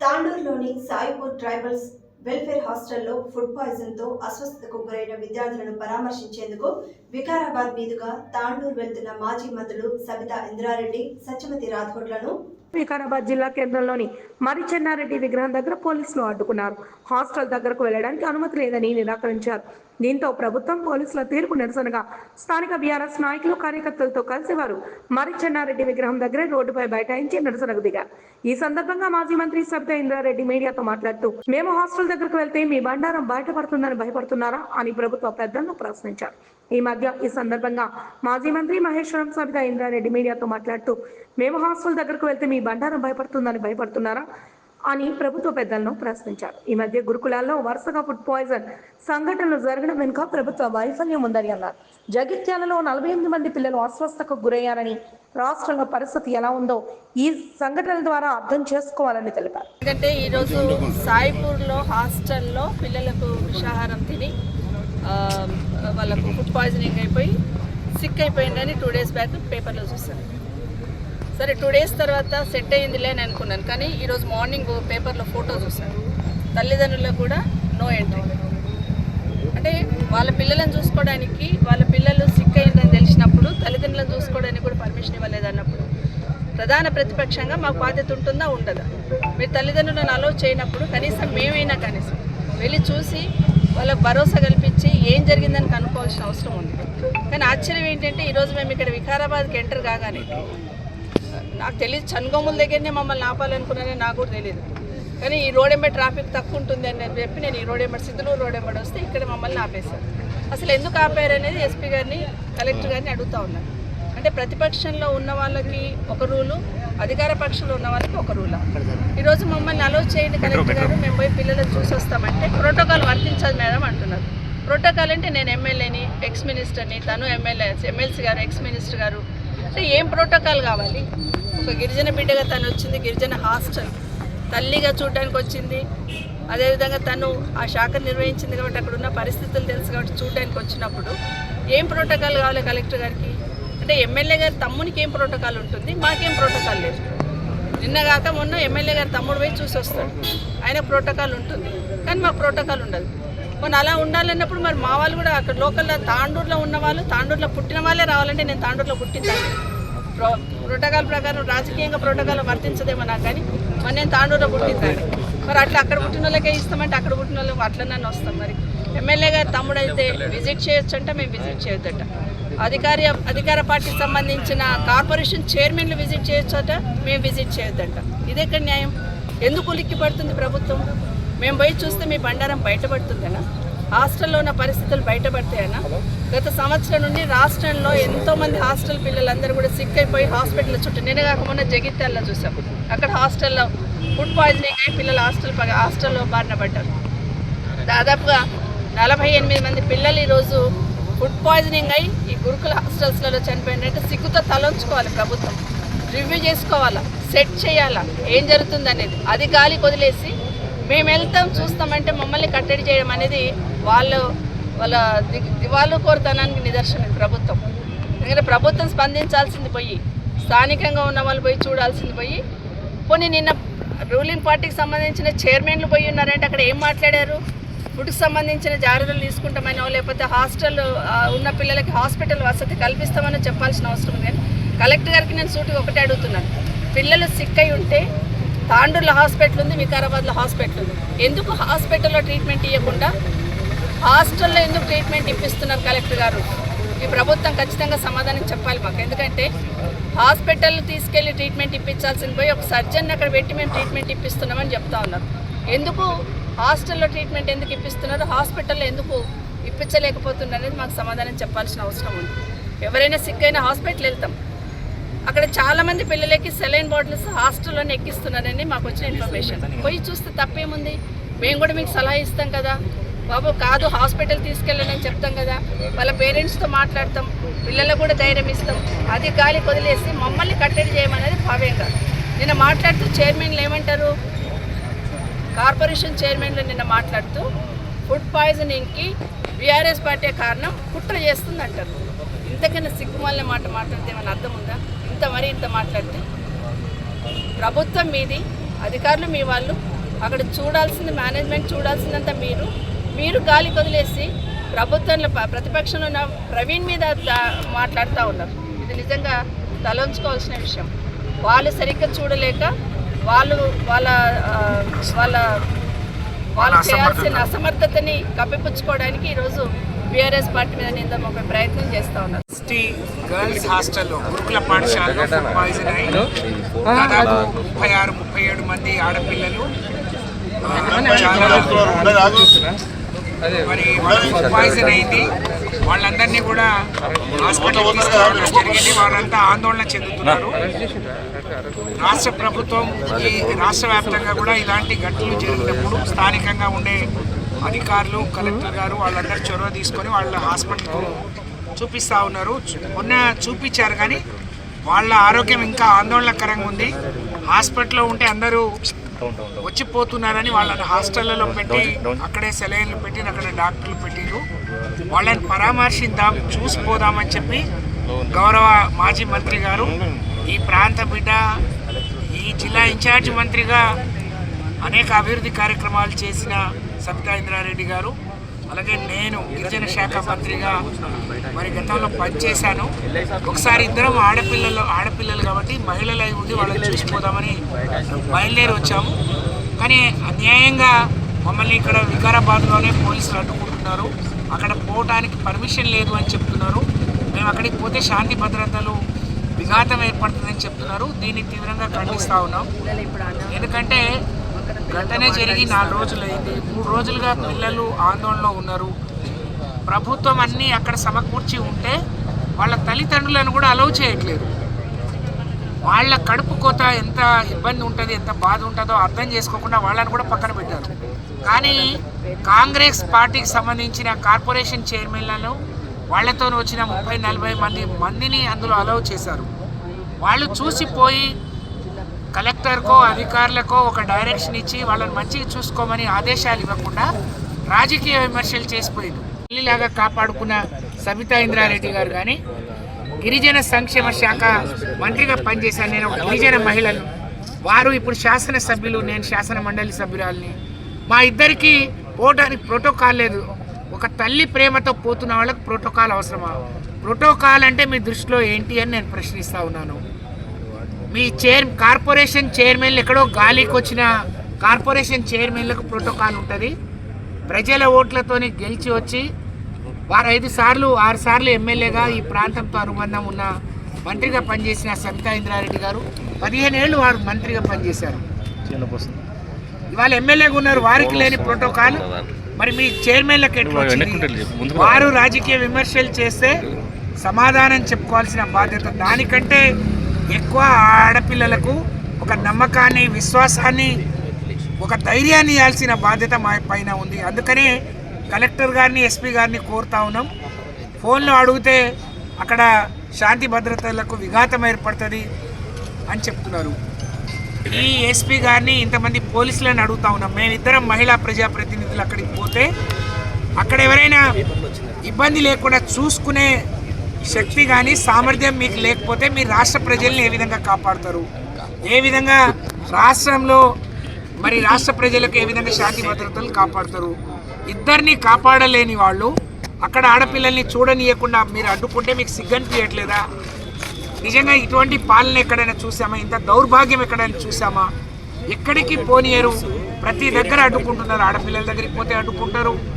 తాండూరులోని Saipur tribals welfare హాస్టల్లో food పాయిజన్తో అస్వస్థతకు గురైన విద్యార్థులను పరామర్శించేందుకు వికారాబాద్ మీదుగా తాండూరు వెళ్తున్న మాజీ మంత్రులు సబితా ఇంద్రారెడ్డి సత్యమతి రాథోడ్లను వికారాబాద్ జిల్లా కేంద్రంలోని మరి చెన్నారెడ్డి విగ్రహం దగ్గర పోలీసులు అడ్డుకున్నారు. హాస్టల్ దగ్గరకు వెళ్ళడానికి అనుమతి లేదని నిరాకరించారు. దీంతో ప్రభుత్వం పోలీసుల తీర్పు నిరసనగా స్థానిక బీఆర్ఎస్ నాయకులు కార్యకర్తలతో కలిసి వారు మరి చెన్నారెడ్డి విగ్రహం దగ్గరే రోడ్డుపై బైఠాయించి నిరసనకు దిగారు. ఈ సందర్భంగా మాజీ మంత్రి సబితా ఇంద్రారెడ్డి మీడియాతో మాట్లాడుతూ మేము హాస్టల్ దగ్గరకు వెళ్తే మీ బండారం బయటపడుతుందని భయపడుతున్నారా? అని ప్రభుత్వ పెద్దలను ప్రశ్నించారు. ఈ మధ్య ఈ సందర్భంగా మాజీ మంత్రి మహేశ్వరం సబితా ఇంద్రారెడ్డి మీడియాతో మాట్లాడుతూ మేము హాస్టల్ దగ్గరకు వెళ్తే మీ బండారం భయపడుతుందని భయపడుతున్నారా? అని ప్రభుత్వ పెద్దలను ప్రశ్నించారు. ఈ మధ్య గురుకులాల్లో వరుసగా ఫుడ్ పాయిజన్ సంఘటనలు జరగడం వెనుక ప్రభుత్వ వైఫల్యం ఉందని అన్నారు. జగిత్యాలలో నలభై ఎనిమిది మంది పిల్లలు అస్వస్థకు గురయ్యారని రాష్ట్రంలో పరిస్థితి ఎలా ఉందో ఈ సంఘటనల ద్వారా అర్థం చేసుకోవాలని తెలిపారు. ఎందుకంటే ఈరోజు సాయిపూర్లో హాస్టల్లో పిల్లలకు విషాహారం తిని వాళ్ళకు ఫుడ్ పాయిజనింగ్ అయిపోయి సిక్ అయిపోయిందని టూ డేస్ బ్యాక్ పేపర్లో చూసారు సరే టూ డేస్ తర్వాత సెట్ అయ్యిందిలే అని అనుకున్నాను. కానీ ఈరోజు మార్నింగ్ పేపర్లో ఫోటో చూసాను తల్లిదండ్రులకు కూడా నో ఎంట్రీ అంటే వాళ్ళ పిల్లలను చూసుకోవడానికి వాళ్ళ పిల్లలు సిక్ అయిందని తెలిసినప్పుడు తల్లిదండ్రులను చూసుకోవడానికి కూడా పర్మిషన్ ఇవ్వలేదు అన్నప్పుడు ప్రధాన ప్రతిపక్షంగా మాకు బాధ్యత ఉంటుందా? ఉండదా. మీరు తల్లిదండ్రులను అలో చేయనప్పుడు కనీసం మేమైనా కనీసం వెళ్ళి చూసి వాళ్ళకు భరోసా కల్పించి ఏం జరిగిందని కనుక్కోవాల్సిన అవసరం ఉంది. కానీ ఆశ్చర్యం ఏంటంటే ఈరోజు మేము ఇక్కడ వికారాబాద్కి ఎంటర్ కాగానే నాకు తెలియదు. చనుగోముల దగ్గరనే మమ్మల్ని ఆపాలనుకున్నానని నాకు కూడా తెలియదు. కానీ ఈ రోడ్ ఎంబడి ట్రాఫిక్ తక్కువ ఉంటుంది అని నేను చెప్పి నేను ఈ రోడ్ ఎంబడి సిద్ధులూరు రోడ్ ఎంబడి వస్తే ఇక్కడ మమ్మల్ని ఆపేశారు. అసలు ఎందుకు ఆపారు అనేది ఎస్పీ గారిని కలెక్టర్ గారిని అడుగుతా ఉన్నాను అంటే ప్రతిపక్షంలో ఉన్న వాళ్ళకి ఒక రూలు అధికార పక్షంలో ఉన్న వాళ్ళకి ఒక రూలా. ఈరోజు మమ్మల్ని అలో చేయండి కలెక్టర్ గారు మేము పోయి పిల్లలను చూసి వస్తామంటే ప్రోటోకాల్ వర్తించదు మేడం అంటున్నారు. ప్రోటోకాల్ అంటే నేను ఎమ్మెల్యేని ఎక్స్ మినిస్టర్ని తను ఎమ్మెల్యే ఎమ్మెల్సీ గారు ఎక్స్ మినిస్టర్ గారు. అంటే ఏం ప్రోటోకాల్ కావాలి? ఒక గిరిజన బిడ్డగా తను వచ్చింది గిరిజన హాస్టల్. తల్లిగా చూడడానికి వచ్చింది. అదేవిధంగా తను ఆ శాఖ నిర్వహించింది కాబట్టి అక్కడ ఉన్న పరిస్థితులు తెలుసు కాబట్టి చూడడానికి వచ్చినప్పుడు ఏం ప్రోటోకాల్ కావాలి కలెక్టర్ గారికి? అంటే ఎమ్మెల్యే గారి తమ్మునికి ఏం ప్రోటోకాల్ ఉంటుంది? మాకేం ప్రోటోకాల్ లేదు. నిన్న కాక మొన్న ఎమ్మెల్యే గారి తమ్ముడు పోయి చూసి వస్తాడు. ఆయన ప్రోటోకాల్ ఉంటుంది. కానీ మాకు ప్రోటోకాల్ ఉండదు. మొన్న అలా ఉండాలన్నప్పుడు మరి మా వాళ్ళు కూడా అక్కడ లోకల్లో తాండూరులో ఉన్న వాళ్ళు తాండూరులో పుట్టిన వాళ్ళే రావాలంటే నేను తాండూరులో పుట్టిందాన్ని? ప్రోటోకాల్ ప్రకారం రాజకీయంగా ప్రోటోకాల్ వర్తించదేమో నాకు కానీ. మరి నేను తాండూరులో పుట్టిందాన్ని మరి అట్లా అక్కడ పుట్టిన వాళ్ళకే ఇస్తామంటే అక్కడ పుట్టిన వాళ్ళకి అట్లనే వస్తాం మరి. ఎమ్మెల్యే గారు తమ్ముడు అయితే విజిట్ చేయొచ్చు అంటే మేము విజిట్ చేయొద్దట. అధికారి అధికార పార్టీకి సంబంధించిన కార్పొరేషన్ చైర్మన్లు విజిట్ చేయొచ్చట మేము విజిట్ చేయొద్దంట. ఇది ఎక్కడ న్యాయం? ఎందుకు ఉలిక్కి పడుతుంది ప్రభుత్వం? మేము పోయి చూస్తే మీ బండారం బయటపడుతుందనా హాస్టల్లో ఉన్న పరిస్థితులు బయటపడతాయనా గత సంవత్సరం నుండి రాష్ట్రంలో ఎంతో మంది హాస్టల్ పిల్లలందరూ కూడా సిక్ అయిపోయి హాస్పిటల్ చుట్టూ నిన్న కాకుండా జగిత్యాలలో చూసాం. అక్కడ హాస్టల్లో ఫుడ్ పాయిజనింగ్ అయి పిల్లలు హాస్టల్ పగ- హాస్టల్లో బారిన పడ్డారు. దాదాపుగా నలభై ఎనిమిది మంది పిల్లలు ఈరోజు ఫుడ్ పాయిజనింగ్ అయి ఈ గురుకుల హాస్టల్స్లలో చనిపోయినట్టు సిగ్గుతో తలంచుకోవాలి ప్రభుత్వం. రివ్యూ చేసుకోవాలా? సెట్ చేయాలా? ఏం జరుగుతుంది అనేది అది గాలి వదిలేసి మేము వెళ్తాం చూస్తామంటే మమ్మల్ని కట్టడి చేయడం అనేది వాళ్ళు వాళ్ళ ది- దివాలు కోరుతానానికి నిదర్శనం ప్రభుత్వం. ఎందుకంటే ప్రభుత్వం స్పందించాల్సింది పోయి స్థానికంగా ఉన్న వాళ్ళు పోయి చూడాల్సింది పోయి పోనీ నిన్న రూలింగ్ పార్టీకి సంబంధించిన చైర్మన్లు పోయి ఉన్నారంటే అక్కడ ఏం మాట్లాడారు? ఫుడ్కి సంబంధించిన జాగ్రత్తలు తీసుకుంటామనో లేకపోతే హాస్టల్ ఉన్న పిల్లలకి హాస్పిటల్ వసతి కల్పిస్తామనో చెప్పాల్సిన అవసరం ఉంది కానీ కలెక్టర్ గారికి నేను సూటి ఒకటే అడుగుతున్నాను. పిల్లలు సిక్ అయి ఉంటే తాండూరులో హాస్పిటల్ ఉంది వికారాబాద్లో హాస్పిటల్ ఉంది. ఎందుకు హాస్పిటల్లో ట్రీట్మెంట్ ఇవ్వకుండా హాస్టల్లో ఎందుకు ట్రీట్మెంట్ ఇప్పిస్తున్నారు కలెక్టర్ గారు? ఈ ప్రభుత్వం ఖచ్చితంగా సమాధానం చెప్పాలి మాకు. ఎందుకంటే హాస్పిటల్ తీసుకెళ్ళి ట్రీట్మెంట్ ఇప్పించాల్సింది పోయి ఒక సర్జన్ అక్కడ పెట్టి మేము ట్రీట్మెంట్ ఇప్పిస్తున్నామని చెప్తా ఉన్నారు. ఎందుకు హాస్టల్లో ట్రీట్మెంట్ ఎందుకు ఇప్పిస్తున్నారు? హాస్పిటల్లో ఎందుకు ఇప్పించలేకపోతున్నారు అనేది మాకు సమాధానం చెప్పాల్సిన అవసరం ఉంది. ఎవరైనా సిక్ అయినా హాస్పిటల్ వెళ్తాం. అక్కడ చాలామంది పిల్లలకి సెలైన్ బాటిల్స్ హాస్టల్లోనే ఎక్కిస్తున్నారని మాకు వచ్చిన ఇన్ఫర్మేషన్. పోయి చూస్తే తప్పేముంది? మేము కూడా మీకు సలహా ఇస్తాం కదా. బాబు కాదు హాస్పిటల్ తీసుకెళ్ళని చెప్తాం కదా. వాళ్ళ పేరెంట్స్తో మాట్లాడతాం. పిల్లలకు కూడా ధైర్యం ఇస్తాం. అది గాలి వదిలేసి మమ్మల్ని కట్టడి చేయమనేది భావ్యంగా కాదు. నిన్న మాట్లాడుతూ చైర్మన్లు ఏమంటారు? కార్పొరేషన్ చైర్మన్లు నిన్న మాట్లాడుతూ ఫుడ్ పాయిజనింగ్కి బీఆర్ఎస్ పార్టీ కారణం కుట్ర చేస్తుంది అంటారు ఇంతకన్నా సిగ్గుమాలిన మాట మాట్లాడితే ఏమైనా అర్థం ఉందా? ఇంత మరీ ఇంత మాట్లాడితే? ప్రభుత్వం మీది అధికారులు మీ వాళ్ళు. అక్కడ చూడాల్సింది మేనేజ్మెంట్ చూడాల్సిందంతా మీరు. మీరు గాలి వదిలేసి ప్రభుత్వంలో ప్రతిపక్షంలో ఉన్న ప్రవీణ్ మీద మాట్లాడుతూ ఉన్నారు. ఇది నిజంగా తలంచుకోవాల్సిన విషయం. వాళ్ళు సరిగ్గా చూడలేక వాళ్ళు వాళ్ళ వాళ్ళ వాళ్ళు చేయాల్సిన అసమర్థతని కప్పిపుచ్చుకోవడానికి ఈరోజు బీఆర్ఎస్ పార్టీ మీద నింద మోపే ప్రయత్నం చేస్తూ ఉన్నారు. గర్ల్స్ హాస్టల్లో గురుకుల పాఠశాలలో పాయిజన్ అయి దాదాపు ముప్పై ఆరు ముప్పై ఏడు మంది ఆడపిల్లలు చాలా మరి పాయిజన్ అయింది. వాళ్ళందరినీ కూడా హాస్పిటల్ తీసుకురావడం జరిగింది. వాళ్ళంతా ఆందోళన చెందుతున్నారు. రాష్ట్ర ప్రభుత్వం ఈ రాష్ట్ర వ్యాప్తంగా కూడా ఇలాంటి ఘటనలు జరిగినప్పుడు స్థానికంగా ఉండే అధికారులు కలెక్టర్ గారు వాళ్ళందరూ చొరవ తీసుకొని వాళ్ళ హాస్పిటల్కు చూపిస్తూ ఉన్నారు. మొన్న చూపించారు కానీ వాళ్ళ ఆరోగ్యం ఇంకా ఆందోళనకరంగా ఉంది. హాస్పిటల్లో ఉంటే అందరూ వచ్చిపోతున్నారని వాళ్ళని హాస్టళ్ళలో పెట్టి అక్కడే సెలైన్లు పెట్టి అక్కడ డాక్టర్లు పెట్టిరు వాళ్ళని పరామర్శిద్దాం చూసిపోదామని చెప్పి గౌరవ మాజీ మంత్రి గారు ఈ ప్రాంత బిడ్డ ఈ జిల్లా ఇన్ఛార్జ్ మంత్రిగా అనేక అభివృద్ధి కార్యక్రమాలు చేసిన సబితా ఇంద్రారెడ్డి గారు అలాగే నేను గిరిజన శాఖ మంత్రిగా మరి గతంలో పనిచేశాను. ఒకసారి ఇద్దరం ఆడపిల్లలు ఆడపిల్లలు కాబట్టి మహిళలు అయి ఉండి వాళ్ళని చూసిపోదామని బయలుదేరి వచ్చాము. కానీ అన్యాయంగా మమ్మల్ని ఇక్కడ వికారాబాద్లోనే పోలీసులు అడ్డుకుంటున్నారు. అక్కడ పోవటానికి పర్మిషన్ లేదు అని చెప్తున్నారు. మేము అక్కడికి పోతే శాంతి భద్రతలు విఘాతం ఏర్పడుతుందని చెప్తున్నారు. దీన్ని తీవ్రంగా ఖండిస్తూ ఉన్నాం. ఎందుకంటే ఘటన జరిగి నాలుగు రోజులు అయింది మూడు రోజులుగా పిల్లలు ఆందోళనలో ఉన్నారు. ప్రభుత్వం అన్నీ అక్కడ సమకూర్చి ఉంటే వాళ్ళ తల్లిదండ్రులను కూడా అలౌ చేయట్లేదు. వాళ్ళ కడుపు కోత ఎంత ఇబ్బంది ఉంటుంది ఎంత బాధ ఉంటుందో అర్థం చేసుకోకుండా వాళ్ళని కూడా పక్కన పెట్టారు. కానీ కాంగ్రెస్ పార్టీకి సంబంధించిన కార్పొరేషన్ చైర్మన్లను వాళ్ళతో వచ్చిన ముప్పై నలభై మంది మందిని అందులో అలౌ చేశారు. వాళ్ళు చూసిపోయి కలెక్టర్కో అధికారులకో ఒక డైరెక్షన్ ఇచ్చి వాళ్ళని మంచిగా చూసుకోమని ఆదేశాలు ఇవ్వకుండా రాజకీయ విమర్శలు చేసిపోయింది. తల్లిలాగా కాపాడుకున్న సబితా ఇంద్రారెడ్డి గారు కానీ గిరిజన సంక్షేమ శాఖ మంత్రిగా పనిచేశాను నేను ఒక గిరిజన మహిళను. వారు ఇప్పుడు శాసనసభ్యులు నేను శాసన మండలి సభ్యురాలని. మా ఇద్దరికి పోవడానికి ప్రోటోకాల్ లేదు. ఒక తల్లి ప్రేమతో పోతున్న వాళ్ళకి ప్రోటోకాల్ అవసరమా? ప్రోటోకాల్ అంటే మీ దృష్టిలో ఏంటి అని నేను ప్రశ్నిస్తూ ఉన్నాను. మీ చైర్ కార్పొరేషన్ చైర్మన్లు ఎక్కడో గాలికి వచ్చిన కార్పొరేషన్ చైర్మన్లకు ప్రోటోకాల్ ఉంటుంది. ప్రజల ఓట్లతోని గెలిచి వచ్చి వారు ఐదు సార్లు ఆరు సార్లు ఎమ్మెల్యేగా ఈ ప్రాంతంతో అనుబంధం ఉన్న మంత్రిగా పనిచేసిన సబితా ఇంద్రారెడ్డి గారు పదిహేను ఏళ్ళు వారు మంత్రిగా పనిచేశారు. ఇవాళ ఎమ్మెల్యేగా ఉన్నారు వారికి లేని ప్రోటోకాల్ మరి మీ చైర్మన్లకు ఎట్లా? వారు రాజకీయ విమర్శలు చేస్తే సమాధానం చెప్పుకోవాల్సిన బాధ్యత దానికంటే ఎక్కువ ఆడపిల్లలకు ఒక నమ్మకాన్ని విశ్వాసాన్ని ఒక ధైర్యాన్ని ఇవ్వాల్సిన బాధ్యత మా పైన ఉంది. అందుకనే కలెక్టర్ గారిని ఎస్పీ గారిని కోరుతా ఉన్నాం. ఫోన్లో అడిగితే అక్కడ శాంతి భద్రతలకు విఘాతం ఏర్పడుతుంది అని చెప్తున్నారు. ఈ ఎస్పీ గారిని ఇంతమంది పోలీసులను అడుగుతా ఉన్నాం. మేమిద్దరం మహిళా ప్రజాప్రతినిధులు అక్కడికి పోతే అక్కడ ఎవరైనా ఇబ్బంది లేకుండా చూసుకునే శక్తి కానీ సామర్థ్యం మీకు లేకపోతే మీరు రాష్ట్ర ప్రజల్ని ఏ విధంగా కాపాడతారు? ఏ విధంగా రాష్ట్రంలో మరి రాష్ట్ర ప్రజలకు ఏ విధంగా శాంతి భద్రతలు కాపాడుతారు? ఇద్దరిని కాపాడలేని వాళ్ళు అక్కడ ఆడపిల్లల్ని చూడనీయకుండా మీరు అడ్డుకుంటే మీకు సిగ్గనిపించట్లేదా నిజంగా ఇటువంటి పాలన ఎక్కడైనా చూసామా ఇంత దౌర్భాగ్యం ఎక్కడైనా చూసామా ఎక్కడికి పోనీయరు? ప్రతి దగ్గర అడ్డుకుంటున్నారు ఆడపిల్లల దగ్గరికి పోతే అడ్డుకుంటారు.